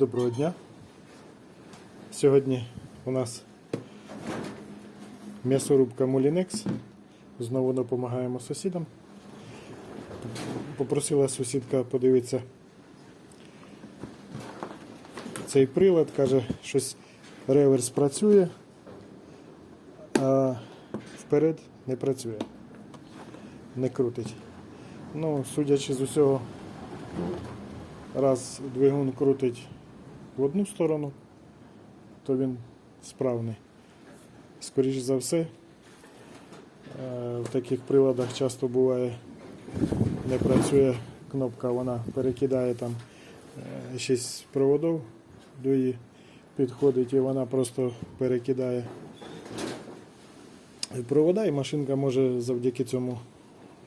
Доброго дня. Сьогодні у нас м'ясорубка Мулінекс. Знову допомагаємо сусідам. Попросила сусідка подивитися цей прилад, каже, щось реверс працює, а вперед не працює, не крутить. Ну, судячи з усього, раз двигун крутить в одну сторону, то він справний. Скоріше за все, е, в таких приладах часто буває не працює кнопка, вона перекидає там е, шість проводів до її підходить і вона просто перекидає провода, і машинка може завдяки цьому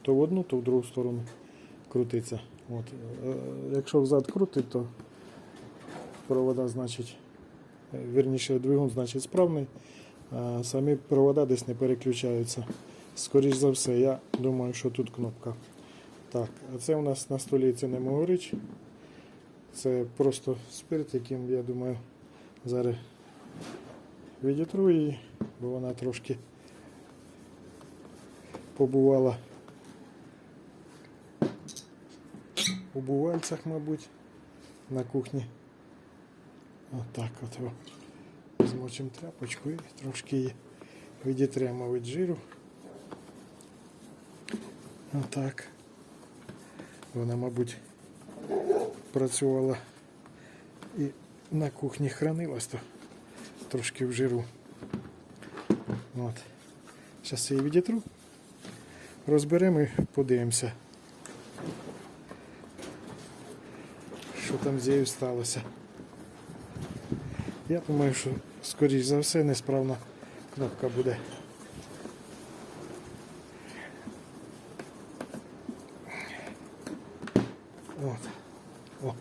то в одну, то в другу сторону крутиться. От. Е, Якщо взад крутить, то провода, значить, е, вірніше двигун, значить, справний, а самі провода десь не переключаються. Скоріш за все, я думаю, що тут кнопка. Так, а це у нас на столі це не могорич. Це просто спирт, яким, я думаю, зараз відітру її, бо вона трошки побувала у бувальцях, мабуть, на кухні. Отак от. о. Змочимо тряпочку і трошки її відітремо від жиру. Отак. Вона, мабуть, працювала і на кухні хранилась то трошки в жиру. От. Зараз її відітру. Розберемо і подивимося. Що там з нею сталося? Я думаю, що скоріш за все несправна кнопка буде. От. О,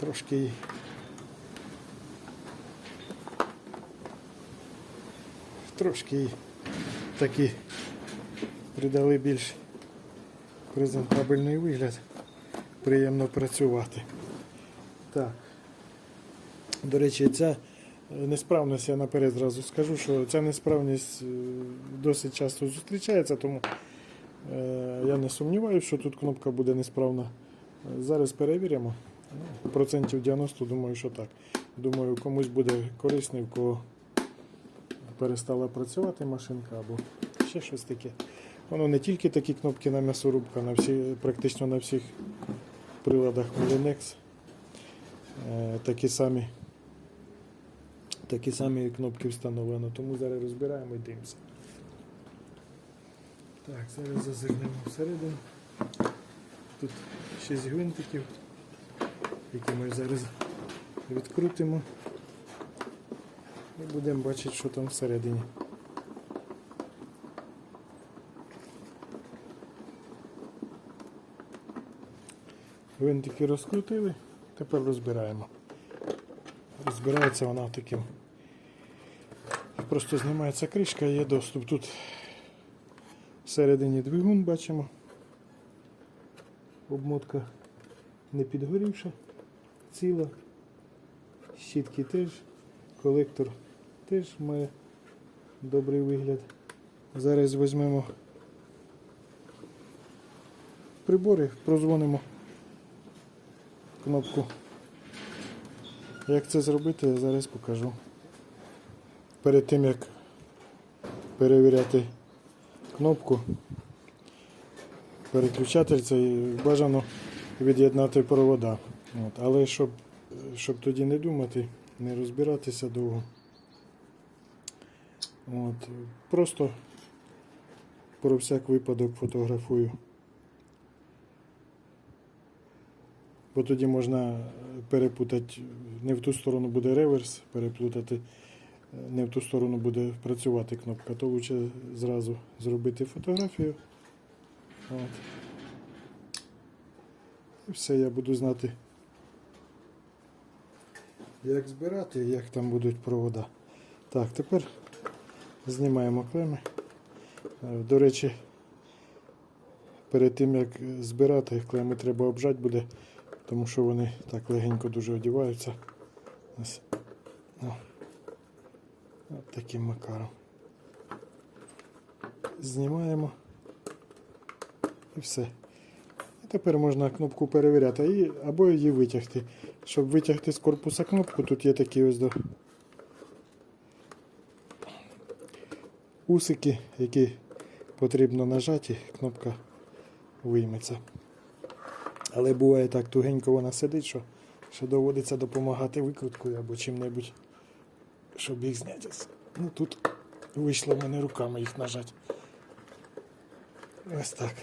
трошки її. Трошки їй такі придали більш презентабельний вигляд. Приємно працювати. Так. До речі, ця несправність, я наперед зразу скажу, що ця несправність е, досить часто зустрічається, тому е, я не сумніваюся, що тут кнопка буде несправна. Зараз перевіримо. Процентів 90, думаю, що так. Думаю, комусь буде корисний, в кого перестала працювати машинка або ще щось таке. Воно не тільки такі кнопки на м'ясорубка, на всі, практично на всіх приладах Molinex. Е, такі самі, такі самі кнопки встановлено, тому зараз розбираємо і дивимося. Так, зараз зазирнемо всередину. Тут 6 гвинтиків, які ми зараз відкрутимо і будемо бачити, що там всередині. Гвинтики розкрутили, тепер розбираємо. Розбирається вона таким. Просто знімається кришка є доступ. Тут всередині двигун бачимо. Обмотка не підгорівша, ціла. Щітки теж, колектор теж має добрий вигляд. Зараз візьмемо прибори, прозвонимо кнопку. Як це зробити, я зараз покажу. Перед тим як перевіряти кнопку, переключатель цей бажано від'єднати провода. От. Але щоб, щоб тоді не думати, не розбиратися довго. От. Просто про всяк випадок фотографую. Бо тоді можна перепутати, не в ту сторону буде реверс, переплутати, не в ту сторону буде працювати кнопка, то лучше зразу зробити фотографію. От. І все, я буду знати, як збирати і як там будуть провода. Так, тепер знімаємо клеми. Е, До речі, перед тим як збирати клеми треба обжати буде, тому що вони так легенько дуже одіваються. Ось. От таким макаром. Знімаємо. І все. І тепер можна кнопку перевіряти або її витягти. Щоб витягти з корпуса кнопку, тут є такі ось до усики, які потрібно нажати, кнопка вийметься. Але буває так тугенько вона сидить, що ще доводиться допомагати викруткою або чим-небудь, щоб їх зняти. Ну тут вийшло в мене руками їх нажати. Ось так.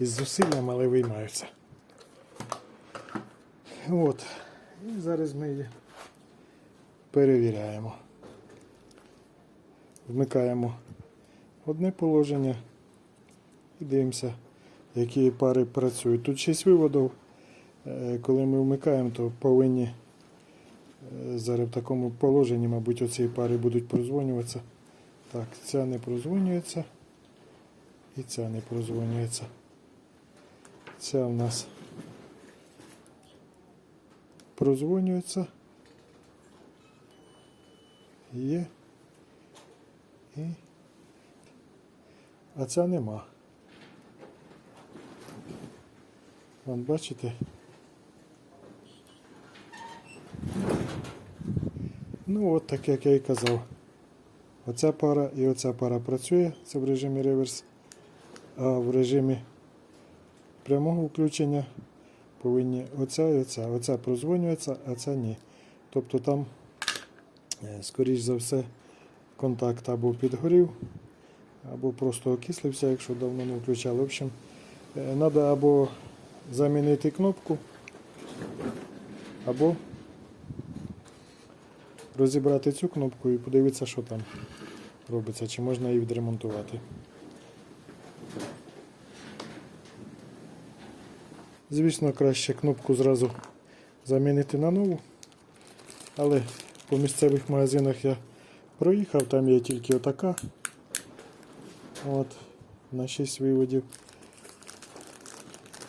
Із зусиллям, але виймаються. От. І зараз ми її перевіряємо. Вмикаємо одне положення і дивимося, які пари працюють. Тут 6 виводів. Е, Коли ми вмикаємо, то повинні зараз в такому положенні, мабуть, оці пари будуть прозвонюватися. Так, ця не прозвонюється. І ця не прозвонюється. Ця в нас прозвонюється. Є. І. А ця нема. Вон бачите? Ну от так як я і казав. Оця пара і оця пара працює, це в режимі реверс, а в режимі прямого включення повинні оця і оця. Оця прозвонюється, а ця ні. Тобто там, е, скоріш за все, контакт або підгорів, або просто окислився, якщо давно не включали. В общем, треба або замінити кнопку, або розібрати цю кнопку і подивитися, що там робиться, чи можна її відремонтувати. Звісно, краще кнопку зразу замінити на нову, але по місцевих магазинах я проїхав, там є тільки отака. От, на 6 виводів.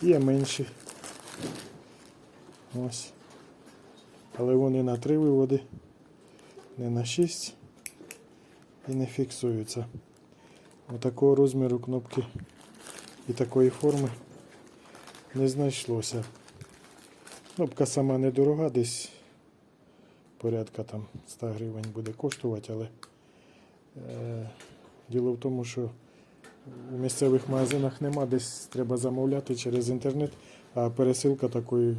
Є менші. Ось. Але вони на 3 виводи, не на 6 і не фіксуються. Отакого розміру кнопки і такої форми не знайшлося. Кнопка сама недорога, десь порядка там 100 гривень буде коштувати, але е, діло в тому, що у місцевих магазинах нема, десь треба замовляти через інтернет, а пересилка такої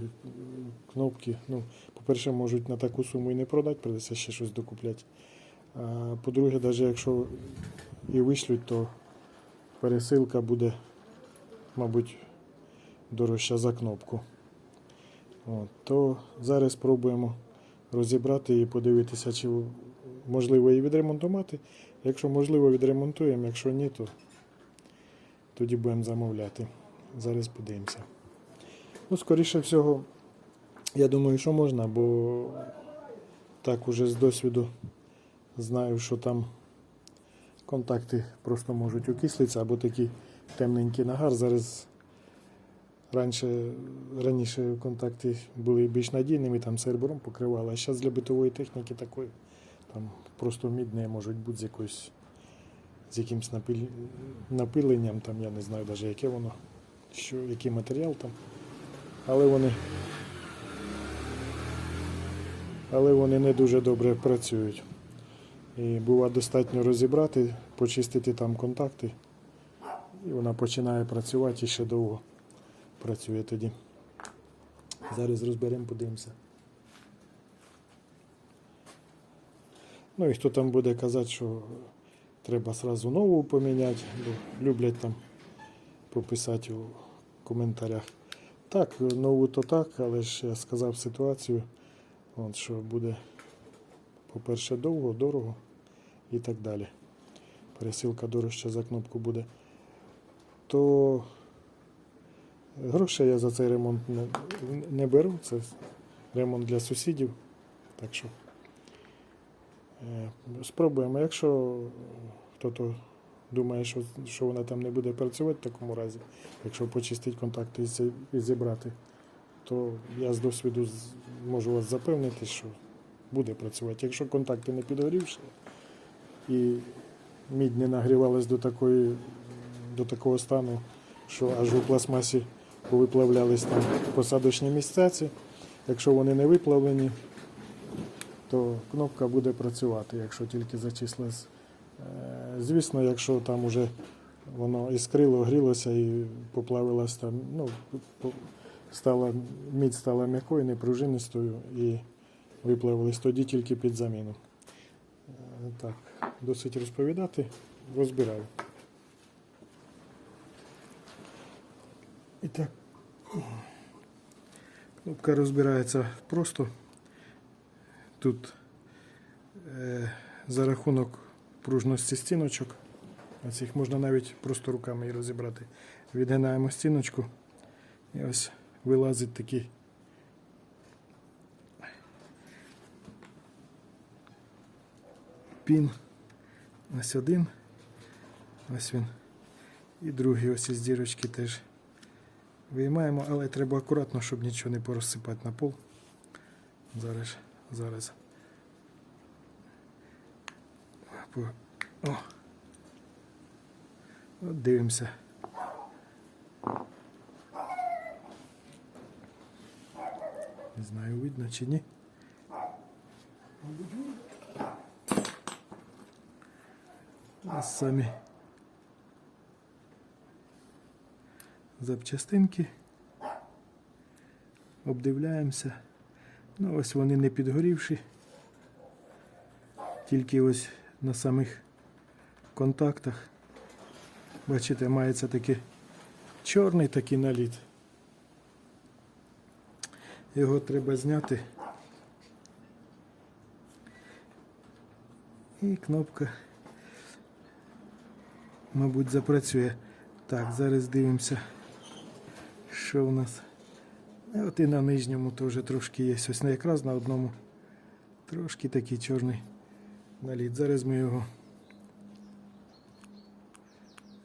кнопки, ну, по-перше, можуть на таку суму і не продати, придеться ще щось докупляти. По-друге, навіть якщо і вишлють, то пересилка буде, мабуть, дорожча за кнопку. От, то зараз спробуємо розібрати і подивитися, чи можливо її відремонтувати. Якщо можливо, відремонтуємо, якщо ні, то тоді будемо замовляти. Зараз подивимося. Ну, скоріше всього, я думаю, що можна, бо так уже з досвіду знаю, що там контакти просто можуть окислитися або такий темненький нагар. Зараз раніше, раніше контакти були більш надійними, там серебром покривали, а зараз для битової техніки такої там просто мідне можуть бути з якоюсь з якимось напил... напиленням, там я не знаю навіть яке воно, що, який матеріал там. Але вони, але вони не дуже добре працюють. І бува достатньо розібрати, почистити там контакти, і вона починає працювати і ще довго працює тоді. Зараз розберемо, подивимося. Ну і хто там буде казати, що треба сразу нову поміняти, бо люблять там пописати у коментарях. Так, нову то так, але ж я сказав ситуацію, от, що буде, по-перше, довго, дорого і так далі. Пересилка дорожча за кнопку буде. То грошей я за цей ремонт не, не беру, це ремонт для сусідів. Так що е, спробуємо. Якщо хтось думає, що, що вона там не буде працювати в такому разі, якщо почистити контакти і зібрати, то я з досвіду можу вас запевнити, що буде працювати. Якщо контакти не підгорівші і мідь не нагрівалась до, такої, до такого стану, що аж у пластмасі повиплавлялись там посадочні місцяці, якщо вони не виплавлені, то кнопка буде працювати, якщо тільки зачислилась. Е, Звісно, якщо там уже воно іскрило, грілося і поплавилось там, ну, стала, мідь стала м'якою, непружинистою і виплавились тоді тільки під заміну. Е, Так, досить розповідати, розбираю. І так, кнопка розбирається просто. Тут е, за рахунок пружності стіночок, цих можна навіть просто руками і розібрати. Відгинаємо стіночку і ось вилазить такий пін. Ось один. Ось він. І другий ось із дірочки теж виймаємо, але треба акуратно, щоб нічого не порозсипати на пол. Зараз, зараз. О. От дивимося. Не знаю, видно чи ні. Ось самі запчастинки. Обдивляємося. Ну, ось вони не підгорівші. Тільки ось на самих контактах. Бачите, мається такий чорний такий наліт. Його треба зняти. І кнопка, мабуть, запрацює. Так, зараз дивимося, що в нас. От і на нижньому теж трошки є. Ось не якраз на одному. Трошки такий чорний наліт. Зараз ми його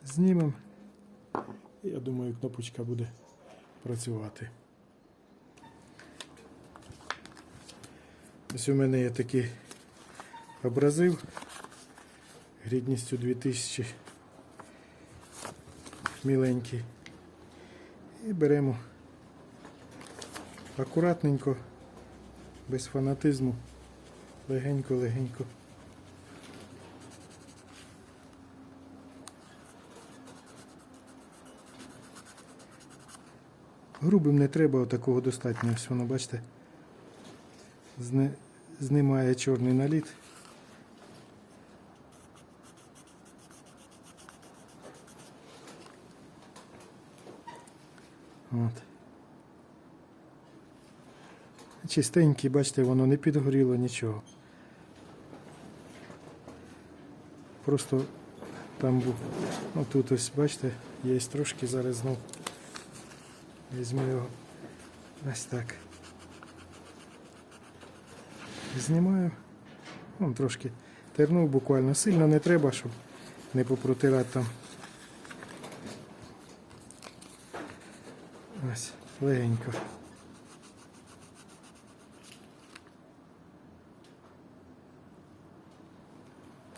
знімемо. Я думаю, кнопочка буде працювати. Ось у мене є такий абразив грідністю 2000 міленький. І беремо акуратненько, без фанатизму, легенько-легенько. Грубим не треба, такого достатньо. Ось воно, бачите, знімає чорний наліт. От. Чистенький, бачите, воно не підгоріло нічого. Просто там був. Ну тут ось, бачите, є трошки зараз знов. Візьму його ось так. Знімаю. Вон трошки тернув буквально. Сильно не треба, щоб не попротирати там. Ось, легенько.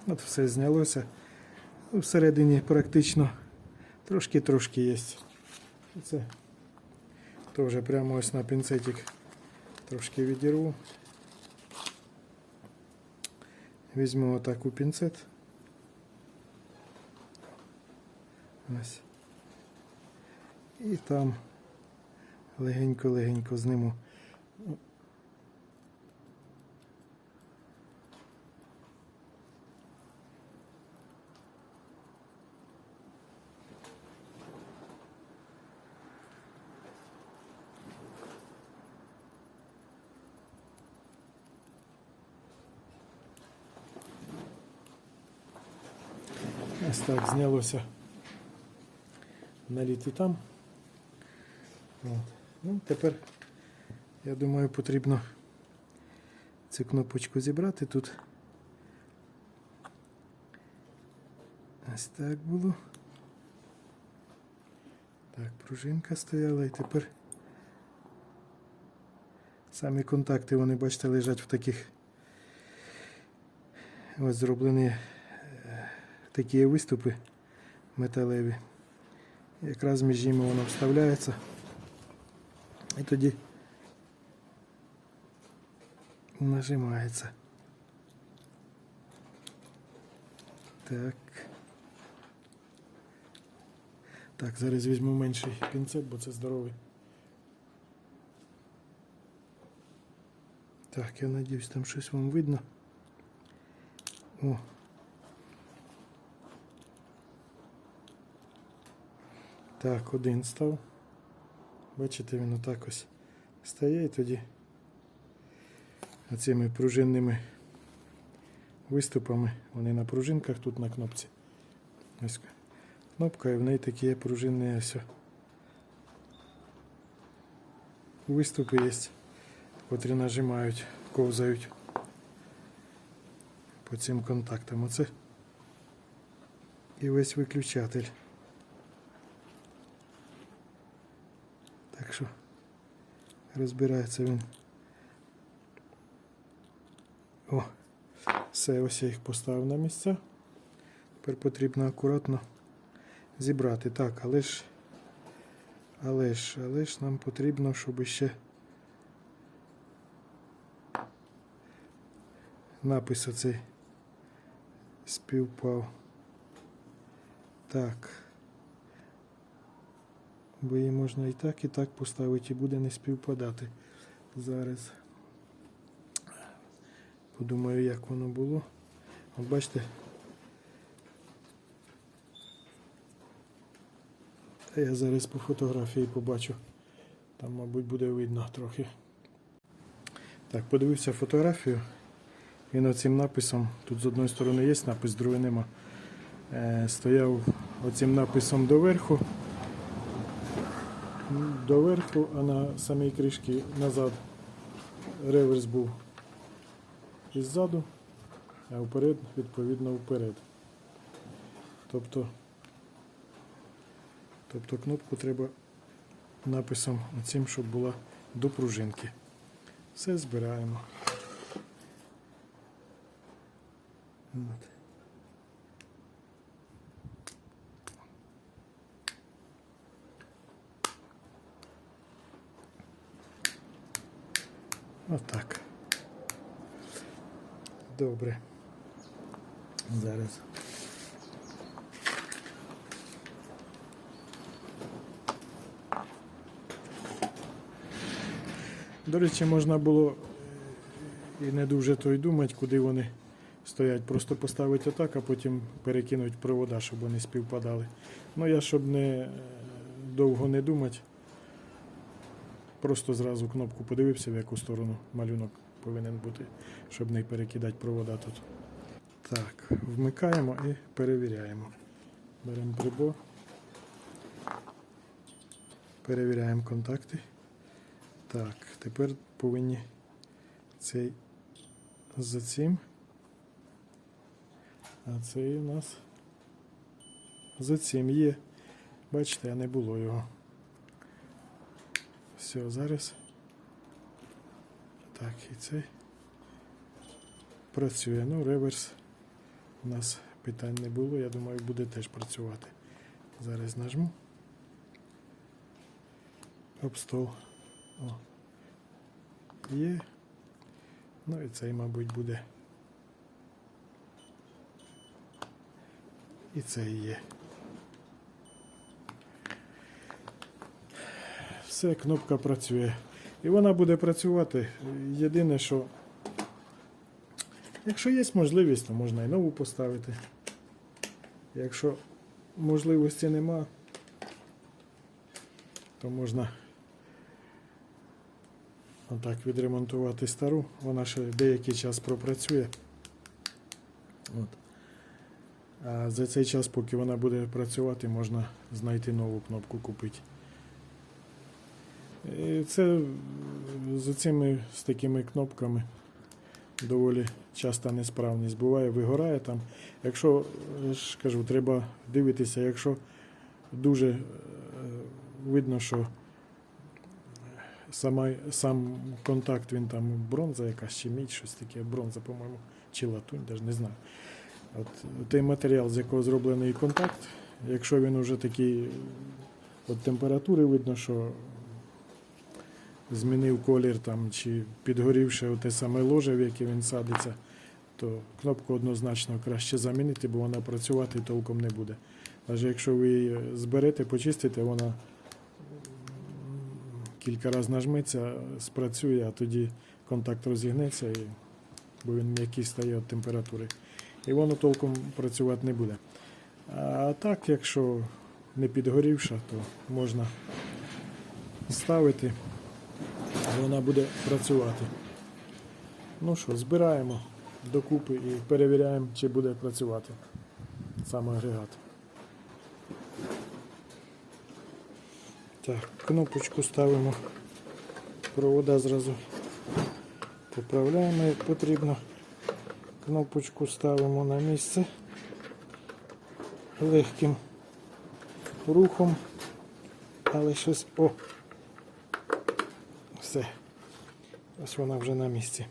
От все знялося. Ну, Всередині практично трошки-трошки є. Це теж прямо ось на пінцетик трошки відірву. Візьму отак у пінцет. Ось. І там легенько-легенько зниму. Ось так знялося наліт і там. От. Ну, тепер, я думаю, потрібно цю кнопочку зібрати тут. Ось так було. Так, пружинка стояла і тепер самі контакти, вони, бачите, лежать в таких Ось зроблені такі виступи металеві. Якраз між ними воно вставляється. І тоді нажимається. Так. Так, зараз візьму менший пінцет, бо це здоровий. Так, я надіюсь, там щось вам видно. О. Так, один став. Бачите, він отак ось стає і тоді оцими пружинними виступами, вони на пружинках тут на кнопці. Ось кнопка, і в неї такі є пружинні ось. Виступи є, котрі нажимають, ковзають по цим контактам. Оце і весь виключатель. Так що розбирається він. О, все, ось я їх поставив на місця. Тепер потрібно акуратно зібрати. Так, але ж, але ж, але ж нам потрібно, щоб ще напис оцей співпав. Так. Бо її можна і так, і так поставити, і буде не співпадати. Зараз подумаю, як воно було. От бачите. Я зараз по фотографії побачу. Там, мабуть, буде видно трохи. Так, подивився фотографію. Він оцим написом, тут з одної сторони є напис, з другої нема. Е, стояв оцим написом доверху. Доверху, а на самій кришці назад реверс був іззаду, а вперед, відповідно, вперед. Тобто, тобто кнопку треба написом оцим, щоб була до пружинки. Все збираємо. От. Отак. Добре. Зараз. До речі, можна було е, і не дуже то й думати, куди вони стоять. Просто поставити отак, а потім перекинути провода, щоб вони співпадали. Ну я щоб не е, довго не думати. Просто зразу кнопку подивився, в яку сторону малюнок повинен бути, щоб не перекидати провода тут. Так, вмикаємо і перевіряємо. Беремо прибор. Перевіряємо контакти. Так, тепер повинні цей за цим. А цей у нас за цим є. Бачите, не було його. Все, зараз. Так, і цей працює. Ну, реверс у нас питань не було. Я думаю, буде теж працювати. Зараз нажму. Об стол. О. Є. Ну і цей, мабуть, буде. І цей є. Все, кнопка працює. І вона буде працювати. Єдине, що якщо є можливість, то можна і нову поставити. Якщо можливості нема, то можна отак відремонтувати стару. Вона ще деякий час пропрацює. От. А за цей час, поки вона буде працювати, можна знайти нову кнопку купити. І це з цими з такими кнопками доволі часта несправність буває, вигорає там. Якщо ж кажу, треба дивитися, якщо дуже е, видно, що сама, сам контакт він там бронза якась чи мідь, щось таке, бронза, по-моєму, чи латунь, навіть не знаю. От той матеріал, з якого зроблений контакт, якщо він вже такий от температури видно, що змінив колір там, чи підгорівше те саме ложе, в яке він садиться, то кнопку однозначно краще замінити, бо вона працювати толком не буде. Навіть якщо ви її зберете, почистите, вона кілька разів нажметься, спрацює, а тоді контакт розігнеться, бо він м'який стає від температури. І воно толком працювати не буде. А так, якщо не підгорівша, то можна ставити, вона буде працювати. Ну що, збираємо докупи і перевіряємо, чи буде працювати сам агрегат. Так, кнопочку ставимо, провода зразу поправляємо як потрібно. Кнопочку ставимо на місце легким рухом, але щось. О! Все. Ось вона вже на місці.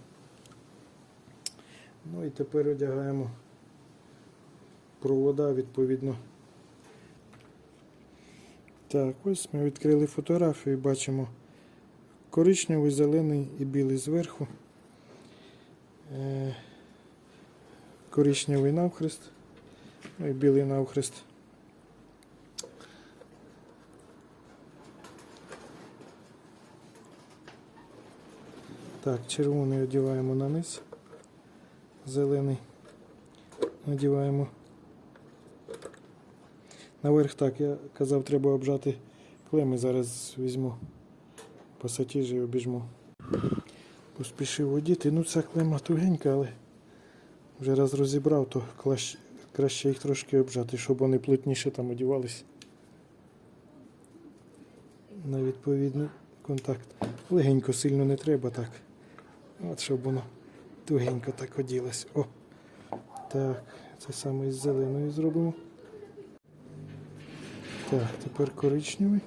Ну і тепер одягаємо провода відповідно. Так, ось ми відкрили фотографію і бачимо коричневий, зелений і білий зверху. Е, коричневий навхрест, ну і білий навхрест. Так, червоний одіваємо на низ, зелений надіваємо. Наверх так, я казав, треба обжати клеми. Зараз візьму пасатіжі і обіжму. Поспішив одіти. Ну ця клема тугенька, але вже раз розібрав, то краще їх трошки обжати, щоб вони плотніше там одівались. На відповідний контакт. Легенько сильно не треба так. От щоб воно тугенько так оділось. О! Так, це саме із зеленою зробимо. Так, тепер коричневий.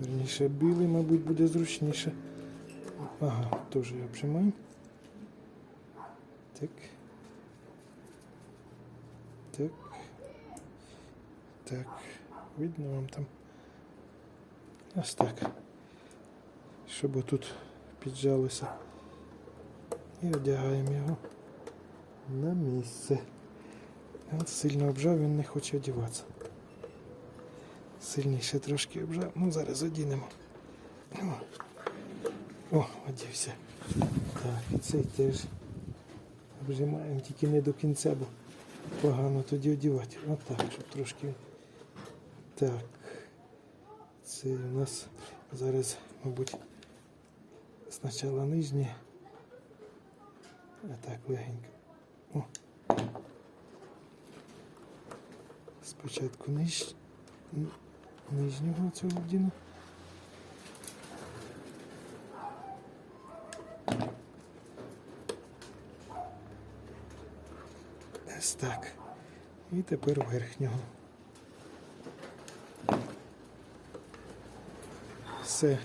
Верніше білий, мабуть, буде зручніше. Ага, теж я обжимаю. Так. Так. Так. Видно вам там. Ось так. Щоб отут піджалося. І одягаємо його на місце. От сильно обжав, він не хоче одягатися. Сильніше трошки обжав. Ну, зараз одінемо. О, О одівся. Так, цей теж обжимаємо, тільки не до кінця, бо погано тоді одівати. Отак, щоб трошки. Так. Це у нас зараз, мабуть, спочатку нижнє. А так легенько. О. Спочатку ниж... нижнього цього вдіну. Ось так. І тепер верхнього. Все.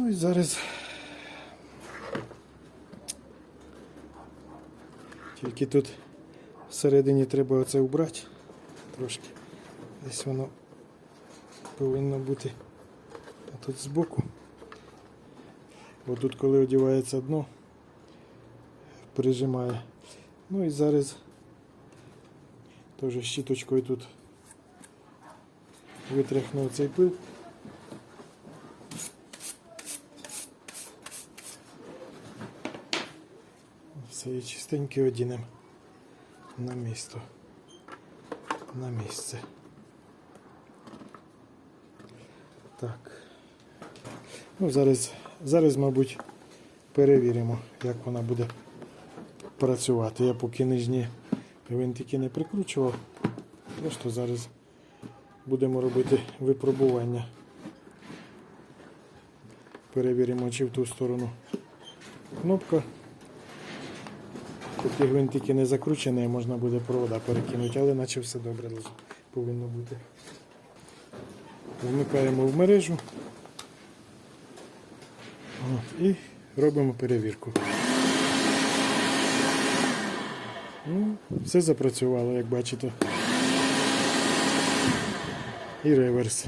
Ну і зараз тільки тут всередині треба оце убрати трошки. Десь воно повинно бути а тут збоку. Бо тут коли одівається дно, прижимає. Ну і зараз теж щіточкою тут витряхну цей пил. Все і чистенько одінемо на місто. На місце. Так. Ну, зараз, зараз, мабуть, перевіримо, як вона буде працювати. Я поки нижні гвинтики не прикручував. Просто зараз будемо робити випробування. Перевіримо, чи в ту сторону кнопка. Поки гвинтики не закручені, можна буде провода перекинути, але наче все добре повинно бути. Вмикаємо в мережу. От, і робимо перевірку. Ну, все запрацювало, як бачите. І реверс.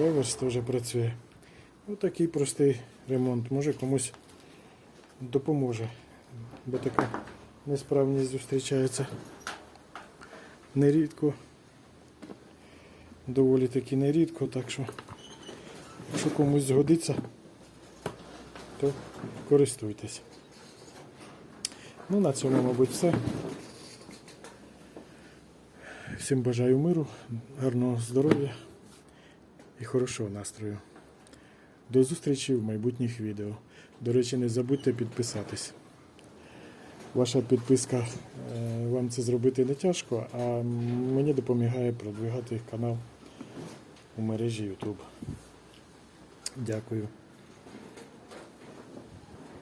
Реверс теж працює. Ось такий простий ремонт. Може комусь допоможе. Бо така несправність зустрічається нерідко. Доволі таки нерідко, так що, якщо комусь згодиться, то користуйтесь. Ну, на цьому, мабуть, все. Всім бажаю миру, гарного здоров'я і хорошого настрою. До зустрічі в майбутніх відео. До речі, не забудьте підписатись. Ваша підписка е, вам це зробити не тяжко, а мені допомагає продвигати канал у мережі YouTube. Дякую.